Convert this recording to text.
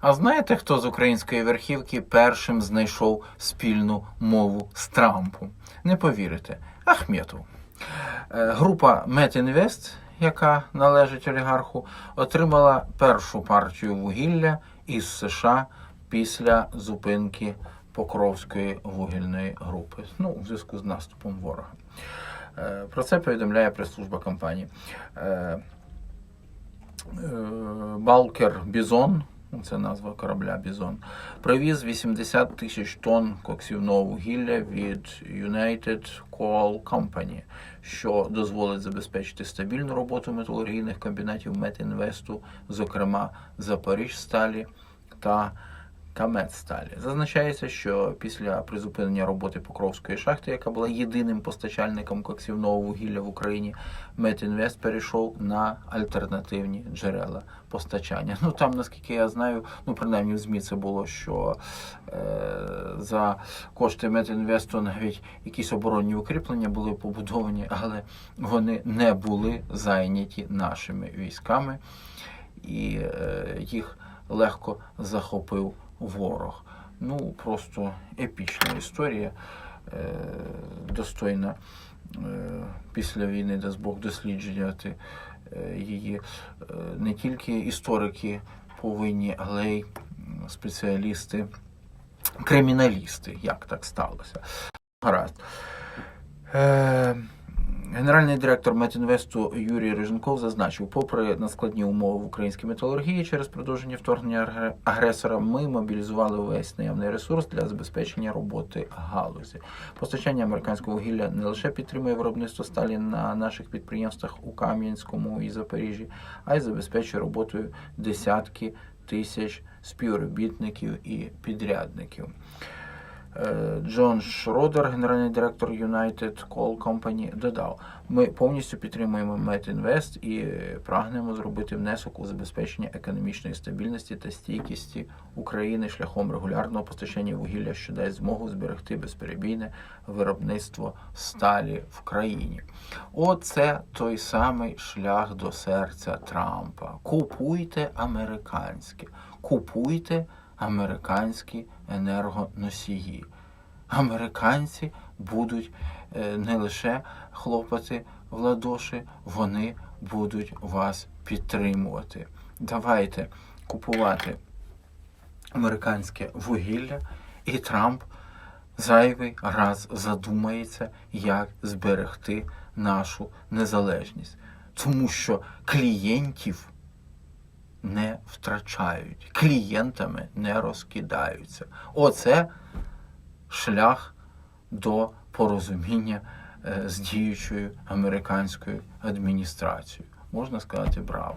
А знаєте, хто з української верхівки першим знайшов спільну мову з Трампом? Не повірите, Ахметов. Е, Група Метінвест, яка належить олігарху, отримала першу партію вугілля із США після зупинки Покровської вугільної групи. Ну, у зв'язку з наступом ворога. Е, Про це повідомляє прес-служба компанії. Е, Балкер Бізон, це назва корабля Бізон, привіз 80 тисяч тонн коксівного вугілля від United Coal Company, що дозволить забезпечити стабільну роботу металургійних комбінатів Метінвесту, зокрема Запоріжсталі та Каметсталі. Зазначається, що після призупинення роботи Покровської шахти, яка була єдиним постачальником коксівного вугілля в Україні, Метінвест перейшов на альтернативні джерела постачання. Ну там, наскільки я знаю, ну принаймні в ЗМІ це було, що е, за кошти Метінвесту навіть якісь оборонні укріплення були побудовані, але вони не були зайняті нашими військами, і е, їх легко захопив ворог. Ну, просто епічна історія, е, достойна е, після війни, дасть Бог досліджувати е, її не тільки історики повинні, але й спеціалісти, криміналісти, як так сталося. Гаразд. Генеральний директор Метінвесту Юрій Риженков зазначив, попри надскладні умови в українській металургії через продовження вторгнення агре- агресора, ми мобілізували весь наявний ресурс для забезпечення роботи галузі. Постачання американського вугілля не лише підтримує виробництво сталі на наших підприємствах у Кам'янському і Запоріжжі, а й забезпечує роботою десятки тисяч співробітників і підрядників. Е, Джон Шродер, генеральний директор United Coal Company, додав: ми повністю підтримуємо Метінвест і прагнемо зробити внесок у забезпечення економічної стабільності та стійкості України шляхом регулярного постачання вугілля, що дасть змогу зберегти безперебійне виробництво сталі в країні. Оце той самий шлях до серця Трампа. Купуйте американське, купуйте американські енергоносії. Американці будуть е, не лише хлопати в ладоші, вони будуть вас підтримувати. Давайте купувати американське вугілля, і Трамп зайвий раз задумається, як зберегти нашу незалежність. Тому що клієнтів не втрачають, клієнтами не розкидаються. Оце шлях до порозуміння е, з діючою американською адміністрацією. Можна сказати, браво.